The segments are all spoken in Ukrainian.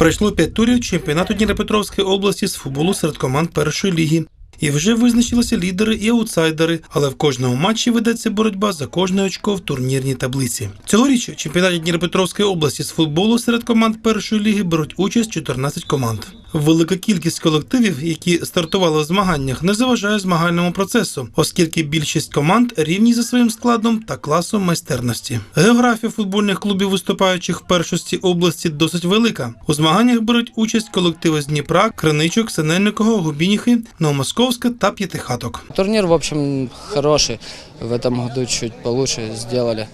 Пройшло п'ять турів чемпіонату Дніпропетровської області з футболу серед команд першої ліги. І вже визначилися лідери і аутсайдери, але в кожному матчі ведеться боротьба за кожне очко в турнірній таблиці. Цьогоріч у чемпіонаті Дніпропетровської області з футболу серед команд першої ліги беруть участь 14 команд. Велика кількість колективів, які стартували в змаганнях, не заважає змагальному процесу, оскільки більшість команд рівні за своїм складом та класом майстерності. Географія футбольних клубів, виступаючих в першості області, досить велика. У змаганнях беруть участь колективи з Дніпра, Криничок, Синельникового, Губініхи, Новомосковська та П'ятихаток. Турнир, в общем, хороший. В этом году чуть получше сделали.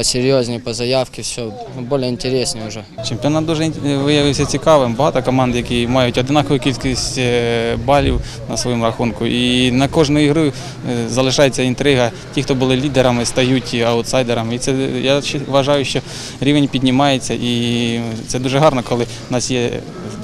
Посерьезнее, по заявке, все более интереснее уже. Чемпіонат дуже виявився цікавим. Багато команд, які мають однакову кількість е, балів на своєму рахунку. І на кожну ігру е, залишається інтрига. Ті, хто були лідерами, стають аутсайдерами. І це я вважаю, що рівень піднімається, і це дуже гарно, коли в нас є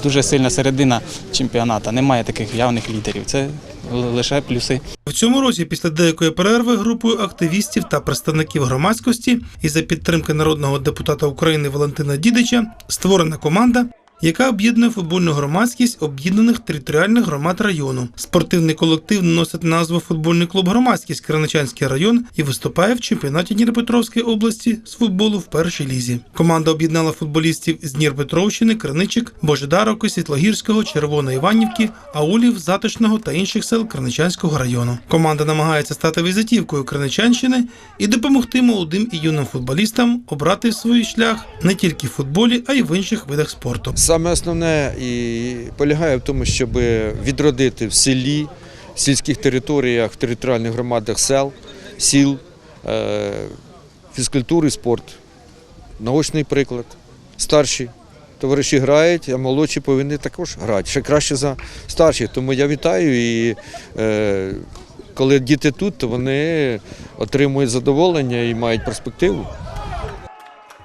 дуже сильна середина чемпіонату. Немає таких явних лідерів. Це лише плюси. В цьому році, після деякої перерви, групою активістів та представників громадськості і за підтримки народного депутата України Валентина Дідича створена команда. Яка об'єднує футбольну громадськість об'єднаних територіальних громад району. Спортивний колектив носить назву Футбольний клуб Громадськість Креначанський район і виступає в чемпіонаті Дніпропетровської області з футболу в першій лізі. Команда об'єднала футболістів з Дніпропетровщини, Криничик, Божедаровки, Світлогірського, Червоної Іванівки, Аулів, Затишного та інших сел Криничанського району. Команда намагається стати візитівкою Криничанщини і допомогти молодим і юним футболістам обрати свій шлях не тільки в футболі, а й в інших видах спорту. Саме основне і полягає в тому, щоб відродити в селі, в сільських територіях, в територіальних громадах сел, сіл, е, фізкультуру і спорт. Наочний приклад. Старші товариші грають, а молодші повинні також грати. Ще краще за старших. Тому я вітаю і е, коли діти тут, то вони отримують задоволення і мають перспективу.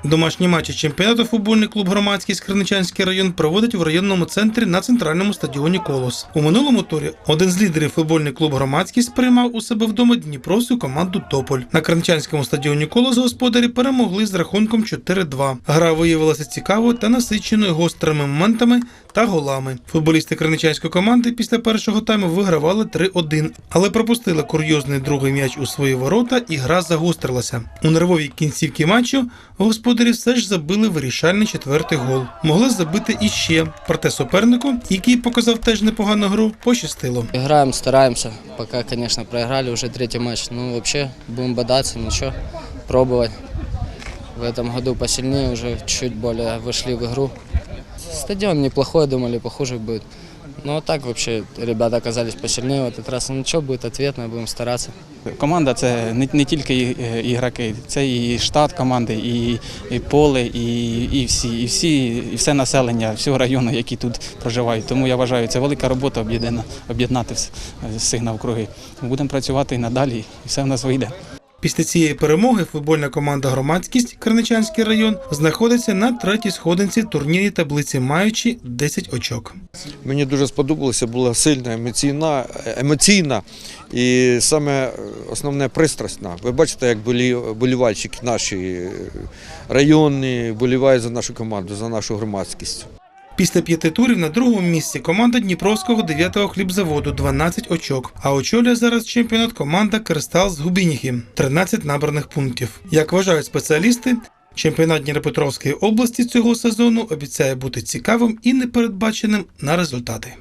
Домашні матчі чемпіонату футбольний клуб Громадський Скриничанський район проводить в районному центрі на центральному стадіоні Колос. У минулому турі один з лідерів футбольний клуб Громадськість приймав у себе вдома Дніпровську команду Тополь. На Кранчанському стадіоні Колос господарі перемогли з рахунком 4-2. Гра виявилася цікавою та насиченою гострими моментами та голами. Футболісти Криничанської команди після першого тайму вигравали 3-1, але пропустили курйозний другий м'яч у свої ворота, і гра загострилася. У нервовій кінцівці матчу господарі все ж забили вирішальний четвертий гол. Могли забити іще, проте супернику, який показав теж непогану гру, пощастило. Играем, стараемся. Пока, конечно, проиграли уже третий матч. Ну, вообще, будем бодаться, ничего, пробовать. В этом году посильнее уже чуть более вышли в игру. Стадион неплохой, думали, похуже будет. Но так вообще ребята оказались посильнее в этот раз. Ну ничего, будет ответно, будем стараться. Команда це не, не тільки е, ігроки, це і штат команди, і, і поле, і, і всі, і всі, і все населення всього району, які тут проживають. Тому я вважаю, це велика робота об'єднати вс- всіх навкруги. Будемо працювати і надалі, і все в нас вийде. Після цієї перемоги футбольна команда Громадськість Криничанський район знаходиться на третій сходинці турнірі таблиці, маючи 10 очок. Мені дуже сподобалося, була сильна, емоційна, емоційна і саме основне пристрасна. Ви бачите, як болі, болівальщики наші районні болівають за нашу команду, за нашу громадськість. Після п'яти турів на другому місці команда Дніпровського 9-го хлібзаводу 12 очок. А очолює зараз чемпіонат команда Кристал з Губініхи 13 набраних пунктів. Як вважають спеціалісти, чемпіонат Дніпропетровської області цього сезону обіцяє бути цікавим і непередбаченим на результати.